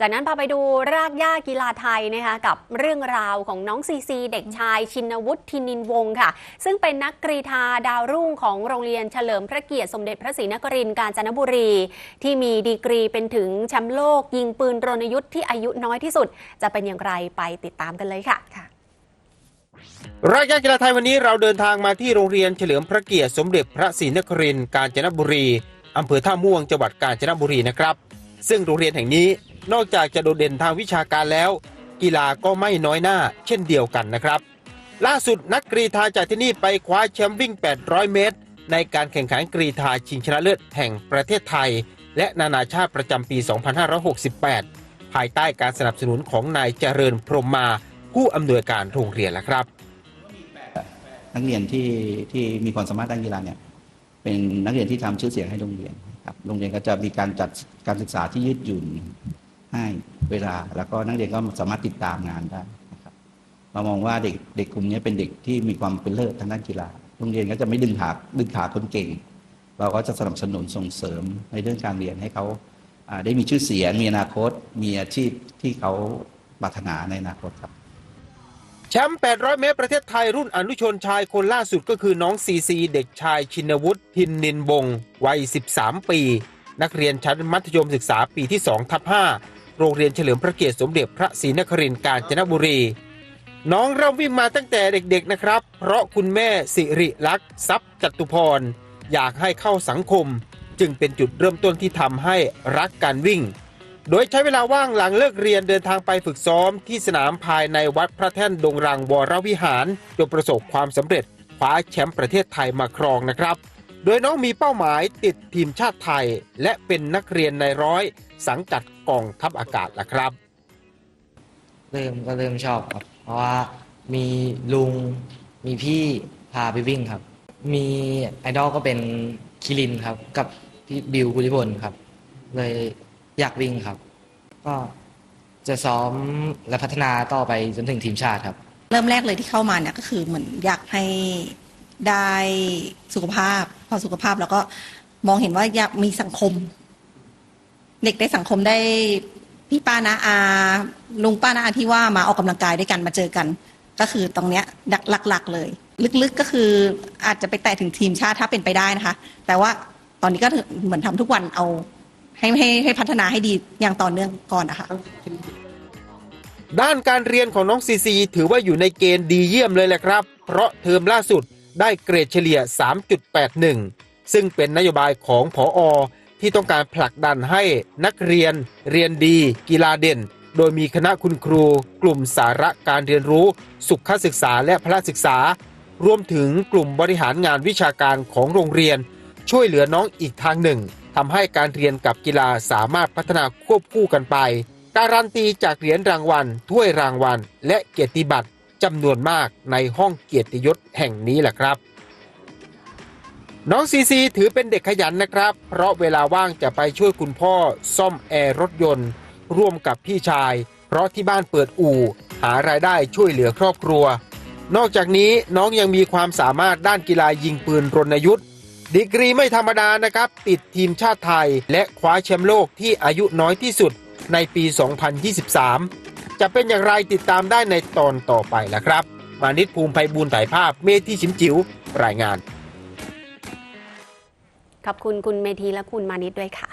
จากนั้นพาไปดูรากหญ้ากีฬาไทยนะคะกับเรื่องราวของน้องซีซี เด็กชายชินวุฒิทินินวงศ์ค่ะ ซึ่งเป็นนักกรีธาดาวรุ่งของโรงเรียนเฉลิมพระเกียรติสมเด็จพระศรีนครินทร์กาญจนบุรี ที่มีดีกรีเป็นถึงแชมป์โลก ยิงปืนรณยุทธ์ที่อายุน้อยที่สุด จะเป็นอย่างไรไปติดตามกันเลยค่ะรายการกีฬาไทยวันนี้เราเดินทางมาที่โรงเรียนเฉลิมพระเกียรติสมเด็จพระศรีนครินทร์กาญจนบุรีอำเภอท่าม่วงจังหวัดกาญจนบุรีนะครับ ซึ่งโรงเรียนแห่งนี้ นอกจากจะโดดเด่นทางวิชาการแล้ว กีฬาก็ไม่น้อยหน้า เช่นเดียวกันนะครับ ล่าสุดนักกรีธาจากที่นี่ไปคว้าแชมป์วิ่ง 800 เมตร ในการแข่งขันกรีธาชิงชนะเลิศแห่งประเทศไทย และนานาชาติประจำปี 2568 ภายใต้การสนับสนุนของนายเจริญพรมมา ผู้อำนวยการโรงเรียนแล้วครับนักเรียนที่ที่มีความสามารถด้านกีฬาเนี่ยเป็นนักเรียนที่ทำชื่อเสียงให้โรงเรียนครับโรงเรียนก็จะมีการจัดการศึกษาที่ยืดหยุ่น ให้เวลา แล้วก็นักเรียนก็สามารถติดตามงานได้นะครับเรามองว่าเด็กเด็กกลุ่มนี้เป็นเด็กที่มีความเป็นเลิศทางด้านกีฬาโรงเรียนก็จะไม่ดึงขาดึงขาคนเก่ง เราก็จะสนับสนุนส่งเสริมในเรื่องการเรียนให้เขาได้มีชื่อเสียงมีอนาคต มีอาชีพที่เขาปรารถนาในอนาคตครับแชมป์ 800 เมตร ประเทศไทย รุ่นอนุชนชายคนล่าสุดก็คือน้องซีซี เด็กชายชินวุฒิทินนินวงวัย 13 ปี นักเรียนชั้นมัธยมศึกษาปีที่2ทับ5โรงเรียนเฉลิมพระเกียรติสมเด็จพระศรีนครินทร์กาญจนบุรี น้องเริ่มวิ่งมาตั้งแต่เด็กๆนะครับ เพราะคุณแม่สิริลักษณ์ทรัพย์จตุพร อยากให้เข้าสังคม จึงเป็นจุดเริ่มต้นที่ทำให้รักการวิ่ง โดยใช้เวลาว่างหลังเลิกเรียนเดินทางไปฝึกซ้อมที่สนามภายในวัดพระแท่นดงรังวรวิหารจนประสบความสำเร็จคว้าแชมป์ประเทศไทยมาครองนะครับ โดยน้องมีเป้าหมายติดทีมชาติไทย และเป็นนักเรียนในร้อย สังกัดกองทัพอากาศละครับ เริ่มก็เริ่มชอบครับ เพราะว่ามีลุงมีพี่พาไปวิ่งครับ มีไอดอลก็เป็นคิรินครับ กับพี่บิวกุลิพลครับ เลยอยากวิ่งครับ ก็จะซ้อมและพัฒนาต่อไปจนถึงทีมชาติครับ เริ่มแรกเลยที่เข้ามาเนี่ยก็คือเหมือนอยากให้ ได้สุขภาพ พอสุขภาพแล้วก็มองเห็นว่าอยากมีสังคม เด็กได้สังคมได้พี่ป้านาอาลุงป้านาอาที่ว่ามาออกกำลังกายด้วยกันมาเจอกัน ก็คือตรงเนี้ยหลักๆเลย ลึกๆก็คืออาจจะไปแตะถึงทีมชาติถ้าเป็นไปได้นะคะ แต่ว่าตอนนี้ก็เหมือนทำทุกวันเอา ให้ให้ให้พัฒนาให้ดีอย่างต่อเนื่องก่อนนะคะด้านการเรียนของน้องซีซีถือว่าอยู่ในเกณฑ์ดีเยี่ยมเลยแหละครับ เพราะเทอมล่าสุด ได้เกรดเฉลี่ย 3.81 ซึ่งเป็นนโยบายของผออที่ต้องการผลักดันให้นักเรียน เรียนดี กีฬาเด่น โดยมีคณะคุณครู กลุ่มสาระการเรียนรู้ สุขศึกษาและพละศึกษา รวมถึงกลุ่มบริหารงานวิชาการของโรงเรียน ช่วยเหลือน้องอีกทางหนึ่งทำให้การเรียนกับกีฬาสามารถพัฒนาควบคู่กันไป การันตีจากเหรียญรางวัลถ้วยรางวัล และเกียรติบัตร จำนวนมากในห้องเกียรติยศแห่งนี้แหละครับ น้องซีซีถือเป็นเด็กขยันนะครับ เพราะเวลาว่างจะไปช่วยคุณพ่อซ่อมแอร์รถยนต์ ร่วมกับพี่ชาย เพราะที่บ้านเปิดอู่ หารายได้ช่วยเหลือครอบครัว นอกจากนี้น้องยังมีความสามารถด้านกีฬายิงปืนรณยุทธ์ดีกรีไม่ธรรมดานะครับ ติดทีมชาติไทย และคว้าแชมป์โลกที่อายุน้อยที่สุดในปี 2023 จะเป็นอย่างไรติดตามได้ในตอนต่อไปละครับ มานิดภูมิภัยบูลถ่ายภาพเมธีชิมจิ๋วรายงาน ขอบคุณคุณเมธีและคุณมานิดด้วยค่ะ